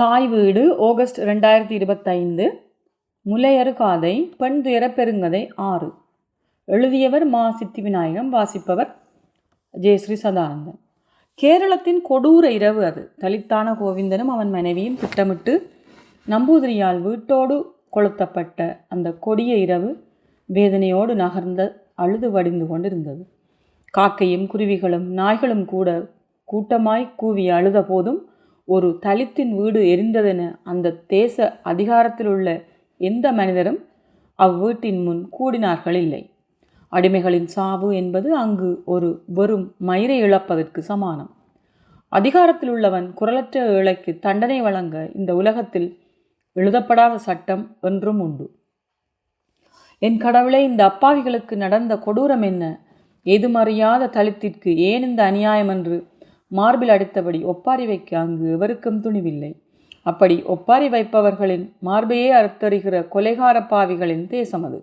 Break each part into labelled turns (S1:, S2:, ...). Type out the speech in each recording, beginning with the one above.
S1: தாய் வீடு ஆகஸ்ட் ரெண்டாயிரத்தி இருபத்தைந்து முலையறு காதை பெண் துயரப்பெருங்கதை பெருங்கதை ஆறு எழுதியவர் மா சித்தி விநாயகம் வாசிப்பவர் ஜெயஸ்ரீ சதானந்தன் கேரளத்தின் கொடூர இரவு அது தலித்தான கோவிந்தனும் அவன் மனைவியும் திட்டமிட்டு நம்பூதிரியால் வீட்டோடு கொளுத்தப்பட்ட அந்த கொடிய இரவு வேதனையோடு நகர்ந்த அழுது வடிந்து கொண்டிருந்தது காக்கையும் குருவிகளும் நாய்களும் கூட கூட்டமாய் கூவி அழுத போதும் ஒரு தலித்தின் வீடு எரிந்ததென அந்த தேச அதிகாரத்தில் உள்ள எந்த மனிதரும் அவ்வீட்டின் முன் கூடினார்கள் இல்லை அடிமைகளின் சாவு என்பது அங்கு ஒரு வெறும் மயிரை இழப்பதற்கு சமானம் அதிகாரத்தில் உள்ளவன் குரலற்ற இழைக்கு தண்டனை வழங்க இந்த உலகத்தில் எழுதப்படாத சட்டம் என்றும் உண்டு என் கடவுளே இந்த அப்பாவிகளுக்கு நடந்த கொடூரம் என்ன ஏதுமறியாத தலித்திற்கு ஏன் இந்த அநியாயம் என்று மார்பில் அடித்தபடி ஒப்பாரி வைக்க அங்கு எவருக்கும் துணிவில்லை அப்படி ஒப்பாரி வைப்பவர்களின் மார்பையே அறுத்தறிகிற கொலைகார பாவிகளின் தேசம் அது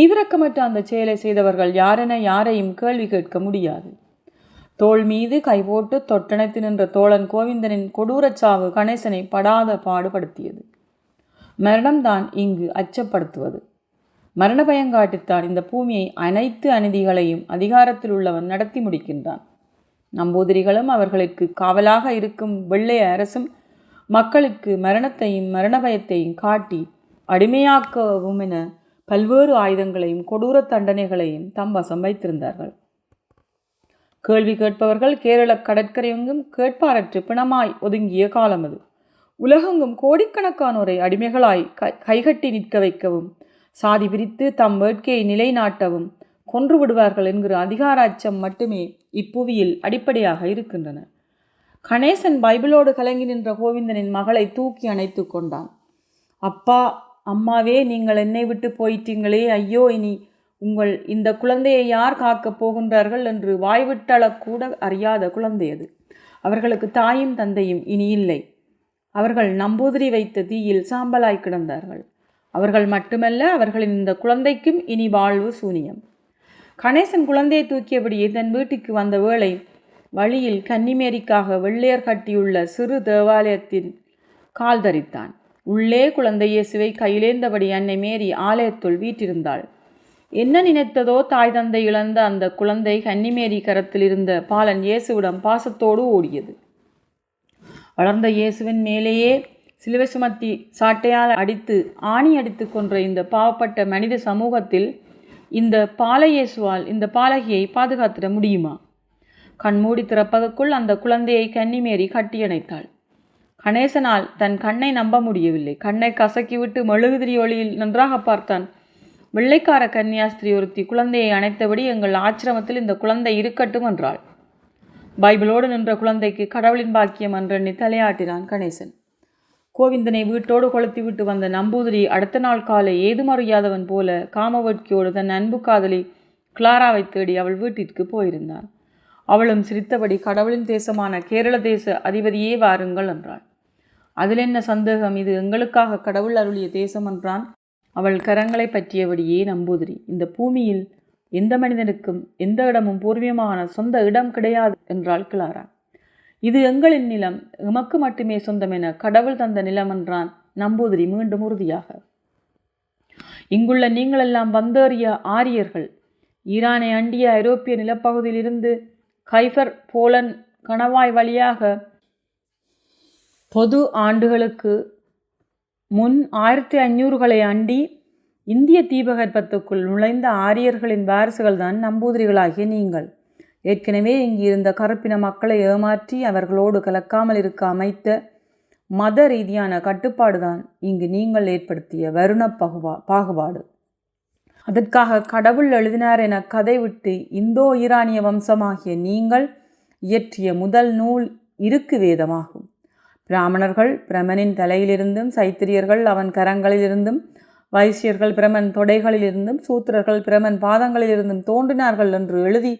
S1: ஈவிரக்கமற்ற அந்த செயலை செய்தவர்கள் யாரென யாரையும் கேள்வி கேட்க முடியாது தோல் மீது கை போட்டு தொட்டணைத்து நின்ற தோழன் கோவிந்தனின் கொடூரச்சாவு கணேசனை படாத பாடுபடுத்தியது மரணம்தான் இங்கு அச்சப்படுத்துவது மரண பயங்காட்டித்தான் இந்த பூமியை அனைத்து அநீதிகளையும் அதிகாரத்தில் உள்ளவன் நடத்தி முடிக்கின்றான் நம்பூதிரிகளும் அவர்களுக்கு காவலாக இருக்கும் வெள்ளைய அரசும் மக்களுக்கு மரணத்தையும் மரணபயத்தையும் காட்டி அடிமையாக்கவும் என பல்வேறு ஆயுதங்களையும் கொடூர தண்டனைகளையும் தம் வசம் வைத்திருந்தார்கள் கேள்வி கேட்பவர்கள் கேரள கடற்கரையெங்கும் கேட்பாரற்று பிணமாய் ஒதுங்கிய காலம் அது உலகெங்கும் கோடிக்கணக்கானோரை அடிமைகளாய் கைகட்டி நிற்க வைக்கவும் சாதி பிரித்து தம் வேட்கையை நிலைநாட்டவும் கொன்று விடுவார்கள் என்கிற அச்சம் மட்டுமே இப்புவியில் அடிப்படையாக இருக்கின்றன கணேசன் பைபிளோடு கலங்கி நின்ற கோவிந்தனின் மகளை தூக்கி அணைத்து கொண்டான் அப்பா அம்மாவே நீங்கள் என்னை விட்டு போயிட்டீங்களே ஐயோ இனி உங்கள் இந்த குழந்தையை யார் காக்கப் போகின்றார்கள் என்று வாய்விட்டளக்கூட அறியாத குழந்தை அது அவர்களுக்கு தாயும் தந்தையும் இனி இல்லை அவர்கள் நம்பூதிரி வைத்த தீயில் சாம்பலாய் கிடந்தார்கள் அவர்கள் மட்டுமல்ல அவர்களின் இந்த குழந்தைக்கும் இனி வாழ்வு சூனியம் கணேசன் குழந்தையை தூக்கியபடியே தன் வீட்டுக்கு வந்த வேளை வழியில் கன்னிமேரிக்காக வெள்ளையர் கட்டியுள்ள சிறு தேவாலயத்தின் கால் தரித்தான் உள்ளே குழந்தை இயேசுவை கையிலேந்தபடி அன்னை மேரி ஆலயத்துள் வீட்டிருந்தாள் என்ன நினைத்ததோ தாய் தந்தை இழந்த அந்த குழந்தை கன்னிமேரி கரத்தில் இருந்த பாலன் இயேசுவிடம் பாசத்தோடு ஓடியது வளர்ந்த இயேசுவின் மேலேயே சிலுவை சுமத்தி சாட்டையால் அடித்து ஆணி அடித்து கொன்ற இந்த பாவப்பட்ட மனித சமூகத்தில் இந்த பாலையேசுவால் இந்த பாலகியை பாதுகாத்திட முடியுமா கண்மூடி திறப்பதற்குள் அந்த குழந்தையை கன்னிமேறி கட்டியணைத்தாள் கணேசனால் தன் கண்ணை நம்ப முடியவில்லை கண்ணை கசக்கிவிட்டு மெழுகுதிரி ஒளியில் நன்றாக பார்த்தான் வெள்ளைக்கார கன்னியாஸ்திரி ஒருத்தி குழந்தையை அணைத்தபடி எங்கள் ஆசிரமத்தில் இந்த குழந்தை இருக்கட்டும் என்றாள் பைபிளோடு நின்ற குழந்தைக்கு கடவுளின் பாக்கியம் என்றெண்ணி தலையாட்டினான் கணேசன் கோவிந்தனை வீட்டோடு கொளுத்தி விட்டு வந்த நம்பூதிரி அடுத்த நாள் காலை ஏது மறியாதவன் போல காமவட்கியோடு தன் அன்பு காதலி கிளாராவை தேடி அவள் வீட்டிற்கு போயிருந்தான் அவளும் சிரித்தபடி கடவுளின் தேசமான கேரள தேச அதிபதியே வாருங்கள் என்றாள் அதில் என்ன சந்தேகம் இது எங்களுக்காக கடவுள் அருளிய தேசம் என்றான் அவள் கரங்களை பற்றியபடியே நம்பூதிரி இந்த பூமியில் எந்த மனிதனுக்கும் எந்த இடமும் பூர்வீகமான சொந்த இடம் கிடையாது என்றாள் கிளாரா இது எங்களின் நிலம் எமக்கு மட்டுமே சொந்தம் என கடவுள் தந்த நிலம் என்றான் நம்பூதிரி மீண்டும் உறுதியாக இங்குள்ள நீங்களெல்லாம் வந்தேறிய ஆரியர்கள் ஈரானை அண்டிய ஐரோப்பிய நிலப்பகுதியிலிருந்து கைஃபர் போலன் கணவாய் வழியாக பொது ஆண்டுகளுக்கு முன் ஆயிரத்தி ஐநூறுகளை அண்டி இந்திய தீபகற்பத்துக்குள் நுழைந்த ஆரியர்களின் வாரிசுகள்தான் நம்பூதிரிகளாகிய நீங்கள் ஏற்கனவே இங்கிருந்த கருப்பின மக்களை ஏமாற்றி அவர்களோடு கலக்காமல் இருக்க அமைத்த மத ரீதியான கட்டுப்பாடுதான் இங்கு நீங்கள் ஏற்படுத்திய வருண பகுவா பாகுபாடு அதற்காக கடவுள் எழுதினார் என கதை விட்டு இந்தோ ஈரானிய வம்சமாகிய நீங்கள் இயற்றிய முதல் நூல் இருக்கு வேதமாகும் பிராமணர்கள் பிரமனின் தலையிலிருந்தும் சைத்திரியர்கள் அவன் கரங்களிலிருந்தும் வைசியர்கள் பிரமன் தொடைகளிலிருந்தும் சூத்திரர்கள் பிரமன் பாதங்களிலிருந்தும் தோன்றினார்கள் என்று எழுதி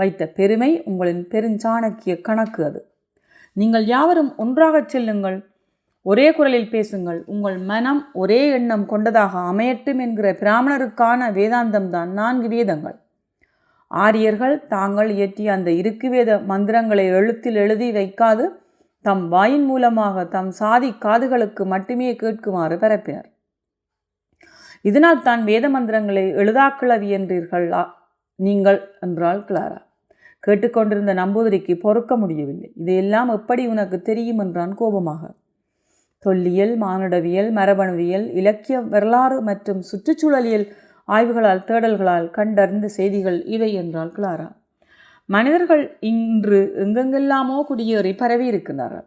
S1: வைத்த பெருமை உங்களின் பெருஞ்சாணக்கிய கணக்கு அது நீங்கள் யாவரும் ஒன்றாகச் செல்லுங்கள் ஒரே குரலில் பேசுங்கள் உங்கள் மனம் ஒரே எண்ணம் கொண்டதாக அமையட்டும் என்கிற பிராமணருக்கான வேதாந்தம்தான் நான்கு வேதங்கள் ஆரியர்கள் தாங்கள் இயற்றிய அந்த இருக்கு வேத மந்திரங்களை எழுத்தில் எழுதி வைக்காது தம் வாயின் மூலமாக தம் சாதி காதுகளுக்கு மட்டுமே கேட்குமாறு பரப்பினர் இதனால் தான் வேத மந்திரங்களை எழுதாக்கிழவி நீங்கள் என்றாள் கிளாரா கேட்டுக்கொண்டிருந்த நம்பூதிரிக்கு பொறுக்க முடியவில்லை இதையெல்லாம் எப்படி உனக்கு தெரியும் என்றான் கோபமாக தொல்லியல் மானுடவியல் மரபணுவியல் இலக்கிய வரலாறு மற்றும் சுற்றுச்சூழலியல் ஆய்வுகளால் தேடல்களால் கண்டறிந்த செய்திகள் இவை என்றால் கிளாரா மனிதர்கள் இன்று எங்கெங்கெல்லாமோ குடியேறி பரவி இருக்கின்றார்கள்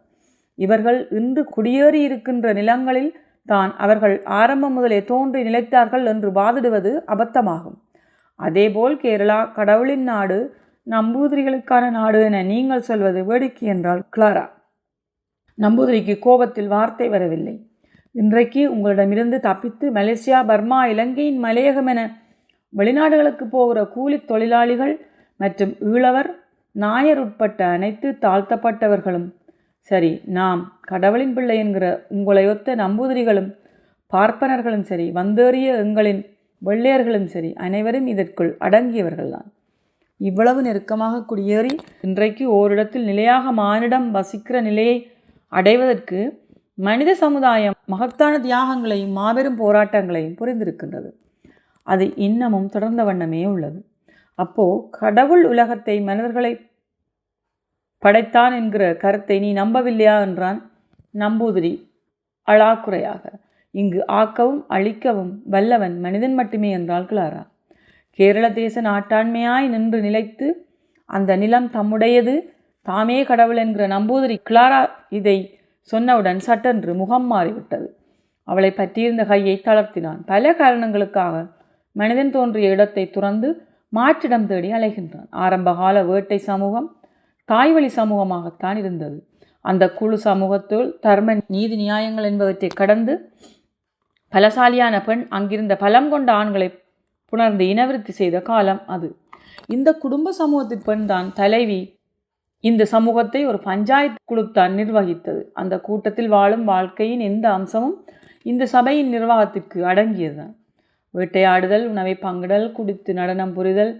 S1: இவர்கள் இன்று குடியேறி இருக்கின்ற நிலங்களில் தான் அவர்கள் ஆரம்பம் முதலே தோன்றி நிலைத்தார்கள் என்று வாதிடுவது அபத்தமாகும் அதேபோல் கேரளா கடவுளின் நாடு நம்பூதிரிகளுக்கான நாடு என நீங்கள் சொல்வது வேடிக்கை என்றால் கிளாரா நம்பூதிரிக்கு கோபத்தில் வார்த்தை வரவில்லை இன்றைக்கு உங்களிடமிருந்து தப்பித்து மலேசியா பர்மா இலங்கையின் மலையகம் என வெளிநாடுகளுக்கு போகிற கூலி தொழிலாளிகள் மற்றும் ஈழவர் நாயர் உட்பட்ட அனைத்து தாழ்த்தப்பட்டவர்களும் சரி நாம் கடவுளின் பிள்ளை என்கிற உங்களையொத்த நம்பூதிரிகளும் பார்ப்பனர்களும் சரி வந்தேறிய எங்களின் வெள்ளையர்களும் சரி அனைவரும் இதற்குள் அடங்கியவர்கள்தான் இவ்வளவு நெருக்கமாக குடியேறி இன்றைக்கு ஓரிடத்தில் நிலையாக மானிடம் வசிக்கிற நிலையை அடைவதற்கு மனித சமுதாயம் மகத்தான தியாகங்களையும் மாபெரும் போராட்டங்களையும் புரிந்திருக்கின்றது அது இன்னமும் தொடர்ந்த வண்ணமே உள்ளது அப்போது கடவுள் உலகத்தை மனிதர்களை படைத்தான் என்கிற கருத்தை நீ நம்பவில்லையா என்றான் நம்பூதிரி அழாக்குறையாக இங்கு ஆக்கவும் அழிக்கவும் வல்லவன் மனிதன் மட்டுமே என்றால் கிளாரா கேரள தேச நாட்டாண்மையாய் நின்று நிலைத்து அந்த நிலம் தம்முடையது தாமே கடவுள் என்கிற நம்பூதிரி கிளாரா இதை சொன்னவுடன் சட்டென்று முகம் மாறிவிட்டது அவளை பற்றியிருந்த கையை தளர்த்தினான் பல காரணங்களுக்காக மனிதன் தோன்றிய இடத்தை துறந்து மாற்றிடம் தேடி அலைகின்றான் ஆரம்பகால வேட்டை சமூகம் தாய்வழி சமூகமாகத்தான் இருந்தது அந்த குழு சமூகத்துள் தர்ம நீதி நியாயங்கள் என்பவற்றை கடந்து பலசாலியான பெண் அங்கிருந்த பலம் கொண்ட ஆண்களை புணர்ந்து இனவிருத்தி செய்த காலம் அது இந்த குடும்ப சமூகத்தின் தான் தலைவி இந்த சமூகத்தை ஒரு பஞ்சாயத்து குழுத்தான் நிர்வகித்தது அந்த கூட்டத்தில் வாழும் வாழ்க்கையின் எந்த அம்சமும் இந்த சபையின் நிர்வாகத்திற்கு அடங்கியதுதான் வேட்டையாடுதல் உணவை பங்குடல் குடித்து நடனம் புரிதல்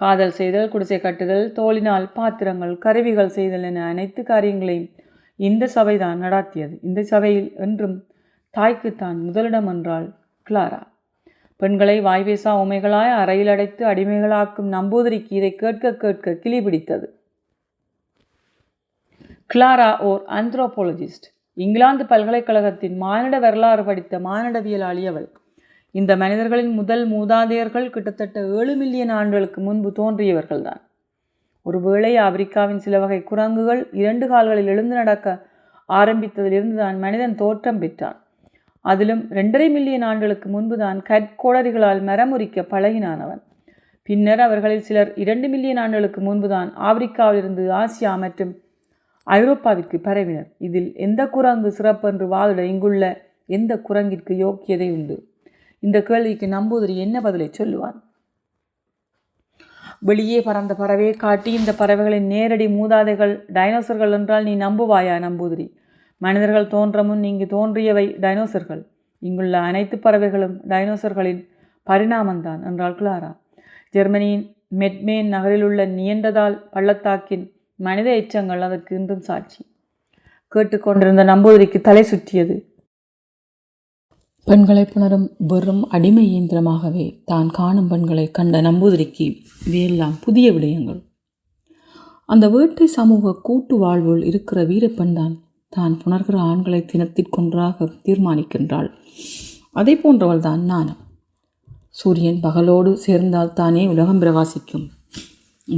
S1: காதல் செய்தல் குடிசை கட்டுதல் தோளினால் பாத்திரங்கள் கருவிகள் செய்தல் என அனைத்து காரியங்களையும் இந்த சபை தான் நடாத்தியது இந்த சபையில் என்றும் தாய்க்குத்தான் முதலிடம் என்றால் கிளாரா பெண்களை வாய்வேசா உமைகளாய் அறையில் அடைத்து அடிமைகளாக்கும் நம்பூதிரிக்கு இதை கேட்க கேட்க கிளி பிடித்தது கிளாரா ஓர் ஆந்த்ரோபாலஜிஸ்ட் இங்கிலாந்து பல்கலைக்கழகத்தின் மானிட வரலாறு படித்த மானிடவியலாளி அவள் இந்த மனிதர்களின் முதல் மூதாதையர்கள் கிட்டத்தட்ட ஏழு மில்லியன் ஆண்டுகளுக்கு முன்பு தோன்றியவர்கள்தான் ஒருவேளை ஆப்பிரிக்காவின் சில வகை குரங்குகள் இரண்டு கால்களில் எழுந்து நடக்க ஆரம்பித்ததிலிருந்து தான் மனிதன் தோற்றம் பெற்றான் அதிலும் ரெண்டரை மில்லியன் ஆண்டுகளுக்கு முன்புதான் கற்கோளரிகளால் மரமுறிக்க பழகினானவன் பின்னர் அவர்களில் சிலர் இரண்டு மில்லியன் ஆண்டுகளுக்கு முன்புதான் ஆப்பிரிக்காவிலிருந்து ஆசியா மற்றும் ஐரோப்பாவிற்கு பரவினர் இதில் எந்த குரங்கு சிறப்பென்று வாதிட இங்குள்ள எந்த குரங்கிற்கு யோக்கியதை உண்டு இந்த கேள்விக்கு நம்பூதிரி என்ன பதிலை சொல்லுவான் வெளியே பறந்த பறவையை காட்டி இந்த பறவைகளின் நேரடி மூதாதைகள் டைனோசர்கள் என்றால் நீ நம்புவாயா நம்பூதிரி மனிதர்கள் தோன்ற முன் இங்கு தோன்றியவை டைனோசர்கள் இங்குள்ள அனைத்து பறவைகளும் டைனோசர்களின் பரிணாமந்தான் என்றாள் கிளாரா ஜெர்மனியின் மெட்மேன் நகரிலுள்ள நியண்டதால் பள்ளத்தாக்கின் மனித எச்சங்கள் அதற்கு இன்றும் சாட்சி கேட்டுக்கொண்டிருந்த நம்பூதிரிக்கு தலை சுற்றியது பெண்களை புணரும் வெறும் அடிமை இயந்திரமாகவே தான் காணும் பெண்களை கண்ட நம்பூதிரிக்கு இவையெல்லாம் புதிய விடயங்கள் அந்த வேட்டை சமூக கூட்டு வாழ்வுள் இருக்கிற வீரப்பெண் தான் தான் புணர்கிற ஆண்களை தினத்திற்கொன்றாக தீர்மானிக்கின்றாள் அதே போன்றவள் தான் நான் சூரியன் பகலோடு சேர்ந்தால் தானே உலகம் பிரகாசிக்கும்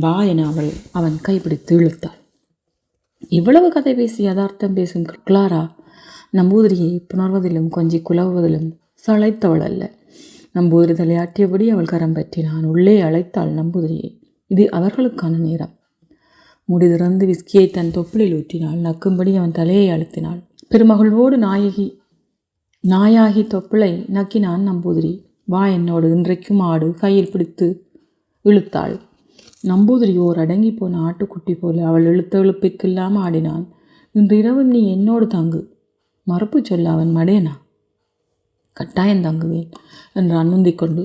S1: வா என அவள் அவன் கைப்பிடித்து இழுத்தாள் இவ்வளவு கதை பேசி யதார்த்தம் பேசும் கிளாரா நம்பூதிரியை புணர்வதிலும் கொஞ்சி குலவுவதிலும் சளைத்தவள் அல்ல நம்பூதிரி தலையாட்டியபடி அவள் கரம் நான் உள்ளே அழைத்தாள் நம்பூதிரியை இது அவர்களுக்கான நேரம் திறந்து விஸ்கியை தன் தொப்பிலில் ஊற்றினாள் நக்கும்படி அவன் தலையை அழுத்தினாள் பெருமகளோடு நாயகி நாயாகி தொப்பிளை நக்கினான் நம்பூதிரி வா என்னோடு இன்றைக்கும் ஆடு கையில் பிடித்து இழுத்தாள் நம்பூதிரி ஓர் அடங்கி போன ஆட்டுக்குட்டி போல அவள் இழுத்த இழுப்பிற்கில்லாமல் ஆடினான் இன்று இரவு நீ என்னோடு தாங்கு மறுப்பு சொல்ல அவன் மடேனா கட்டாயம் தாங்குவேன் என்று முந்திக் கொண்டு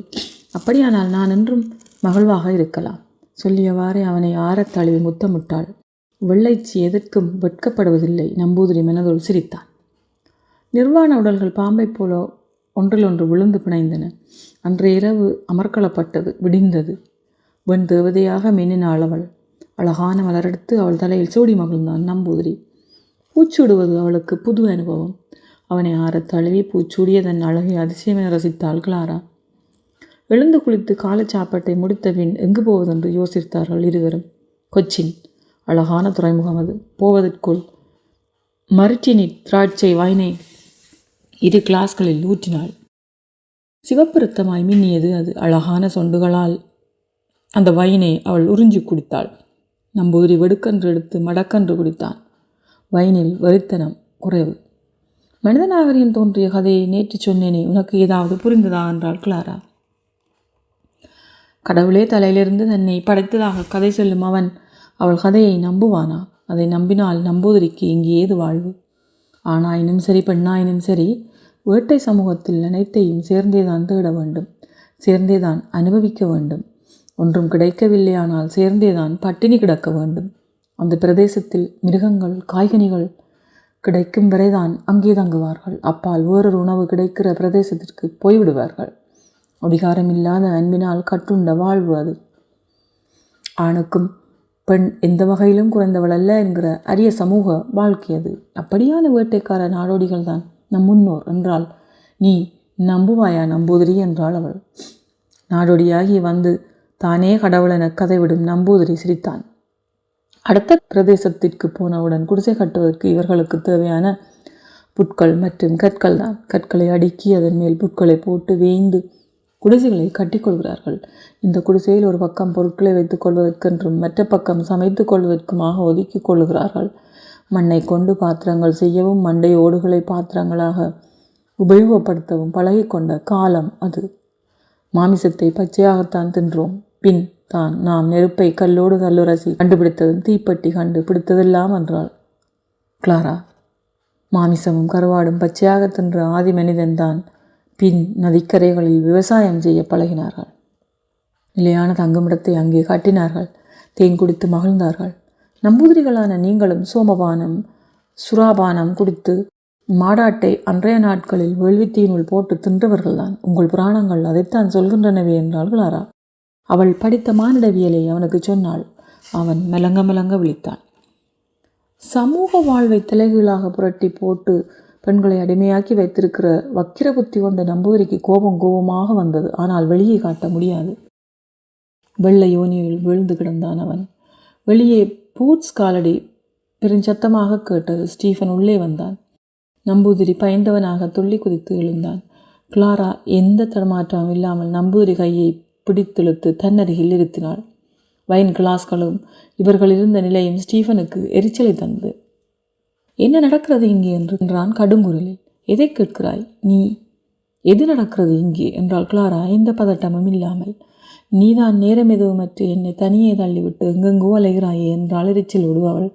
S1: அப்படியானால் நான் என்றும் மகிழ்வாக இருக்கலாம் சொல்லியவாறே அவனை ஆரத் முத்தமிட்டாள் வெள்ளைச்சி எதற்கும் வெட்கப்படுவதில்லை நம்பூதிரி மனதுள் சிரித்தான் நிர்வாண உடல்கள் பாம்பை போல ஒன்றிலொன்று விழுந்து பிணைந்தன அன்று இரவு அமர்க்கலப்பட்டது விடிந்தது வெண் தேவதையாக மின்னினாள் அவள் அழகான மலரெடுத்து அவள் தலையில் சூடி மகிழ்ந்தான் நம்பூதிரி பூச்சூடுவது அவளுக்கு புது அனுபவம் அவனை ஆற தழுவி பூச்சூடியதன் தன் அழகை அதிசயமே ரசித்தாள் கிளாரா எழுந்து குளித்து காலை சாப்பாட்டை முடித்தபின் எங்கு போவதென்று யோசித்தார்கள் இருவரும் கொச்சின் அழகான துறைமுகம் அது போவதற்குள் மருட்டினி திராட்சை வாயினை இரு கிளாஸ்களில் ஊற்றினாள் ரத்தமாய் மின்னியது அது அழகான சொண்டுகளால் அந்த வயினை அவள் உறிஞ்சி குடித்தாள் நம்பூதிரி வெடுக்கன்று எடுத்து மடக்கன்று குடித்தான் வயனில் வரித்தனம் குறைவு நாகரிகம் தோன்றிய கதையை நேற்று சொன்னேனே உனக்கு ஏதாவது புரிந்ததா என்றாள் கிளாரா கடவுளே தலையிலிருந்து தன்னை படைத்ததாக கதை சொல்லும் அவன் அவள் கதையை நம்புவானா அதை நம்பினால் நம்புவதற்கு இங்கு ஏது வாழ்வு ஆணாயினும் சரி பெண்ணாயினும் சரி வேட்டை சமூகத்தில் அனைத்தையும் சேர்ந்தேதான் தேட வேண்டும் சேர்ந்தேதான் அனுபவிக்க வேண்டும் ஒன்றும் கிடைக்கவில்லையானால் சேர்ந்தேதான் பட்டினி கிடக்க வேண்டும் அந்த பிரதேசத்தில் மிருகங்கள் காய்கனிகள் கிடைக்கும் வரைதான் அங்கே தங்குவார்கள் அப்பால் வேறொரு உணவு கிடைக்கிற பிரதேசத்திற்கு போய்விடுவார்கள் விகாரமில்லாத அன்பினால் கட்டுண்ட வாழ்வு அது ஆணுக்கும் பெண் எந்த வகையிலும் குறைந்தவள் அல்ல என்கிற அரிய சமூக வாழ்க்கை அது அப்படியான வேட்டைக்கார நாடோடிகள் தான் நம் முன்னோர் என்றால் நீ நம்புவாயா நம்பூதிரி என்றாள் அவள் நாடோடியாகி வந்து தானே கடவுளென கதைவிடும் நம்பூதிரி சிரித்தான் அடுத்த பிரதேசத்திற்கு போனவுடன் குடிசை கட்டுவதற்கு இவர்களுக்கு தேவையான புட்கள் மற்றும் கற்கள் தான் கற்களை அடுக்கி அதன் மேல் புட்களை போட்டு வேய்ந்து குடிசைகளை கட்டிக்கொள்கிறார்கள் இந்த குடிசையில் ஒரு பக்கம் பொருட்களை வைத்துக் கொள்வதற்கென்றும் மற்ற பக்கம் சமைத்துக் கொள்வதற்குமாக ஒதுக்கி கொள்கிறார்கள் மண்ணை கொண்டு பாத்திரங்கள் செய்யவும் மண்டை ஓடுகளை பாத்திரங்களாக உபயோகப்படுத்தவும் பழகி கொண்ட காலம் அது மாமிசத்தை பச்சையாகத்தான் தின்றோம் பின் தான் நாம் நெருப்பை கல்லோடு கல்லுரசி கண்டுபிடித்ததும் தீப்பட்டி கண்டு பிடித்ததெல்லாம் என்றாள் கிளாரா மாமிசமும் கருவாடும் பச்சையாக தின்ற ஆதி மனிதன்தான் பின் நதிக்கரைகளில் விவசாயம் செய்ய பழகினார்கள் நிலையான தங்குமிடத்தை அங்கே காட்டினார்கள் தேன் குடித்து மகிழ்ந்தார்கள் நம்பூதிரிகளான நீங்களும் சோமபானம் சுறாபானம் குடித்து மாடாட்டை அன்றைய நாட்களில் வேள்வித்தீனுள் போட்டு தின்றவர்கள்தான் உங்கள் புராணங்கள் அதைத்தான் சொல்கின்றனவே என்றார்களாரா அவள் படித்த மானிடவியலை அவனுக்கு சொன்னாள் அவன் மெலங்க மெலங்க விழித்தான் சமூக வாழ்வை தலைகீழாக புரட்டி போட்டு பெண்களை அடிமையாக்கி வைத்திருக்கிற வக்கிர புத்தி கொண்ட நம்பூதிரிக்கு கோபம் கோபமாக வந்தது ஆனால் வெளியே காட்ட முடியாது வெள்ளை யோனியில் விழுந்து கிடந்தான் அவன் வெளியே பூட்ஸ் காலடி பெருஞ்சத்தமாக கேட்டது ஸ்டீஃபன் உள்ளே வந்தான் நம்பூதிரி பயந்தவனாக துள்ளி குதித்து எழுந்தான் கிளாரா எந்த தடமாற்றமும் இல்லாமல் நம்பூதிரி கையை பிடித்தெழுத்து தன்னருகில் இருத்தினாள் வைன் கிளாஸ்களும் இவர்கள் இருந்த நிலையும் ஸ்டீஃபனுக்கு எரிச்சலை தந்தது என்ன நடக்கிறது இங்கே என்று என்றான் கடுங்குரலில் எதை கேட்கிறாய் நீ எது நடக்கிறது இங்கே என்றால் கிளாரா எந்த பதட்டமும் இல்லாமல் நீதான் நேரம் எதுவுமற்று என்னை தனியே தள்ளிவிட்டு எங்கெங்கோ அலைகிறாயே என்றால் எரிச்சல் அவள்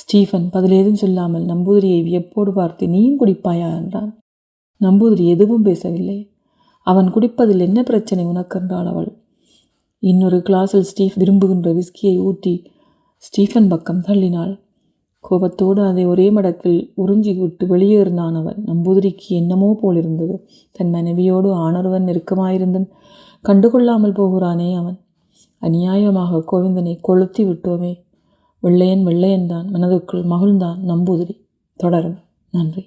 S1: ஸ்டீஃபன் பதில் ஏதும் சொல்லாமல் நம்பூதிரியை வியப்போடு பார்த்து நீயும் குடிப்பாயா என்றான் நம்பூதிரி எதுவும் பேசவில்லை அவன் குடிப்பதில் என்ன பிரச்சனை என்றாள் அவள் இன்னொரு கிளாஸில் ஸ்டீஃப் விரும்புகின்ற விஸ்கியை ஊட்டி ஸ்டீஃபன் பக்கம் தள்ளினாள் கோபத்தோடு அதை ஒரே மடக்கில் உறிஞ்சி விட்டு வெளியேறினான் அவன் நம்பூதிரிக்கு என்னமோ போலிருந்தது தன் மனைவியோடு ஆணொருவன் நெருக்கமாயிருந்தும் கண்டுகொள்ளாமல் போகிறானே அவன் அநியாயமாக கோவிந்தனை கொளுத்தி விட்டோமே வெள்ளையன் வெள்ளையன்தான் மனதுக்குள் மகிழ்ந்தான் நம்பூதிரி தொடரும் நன்றி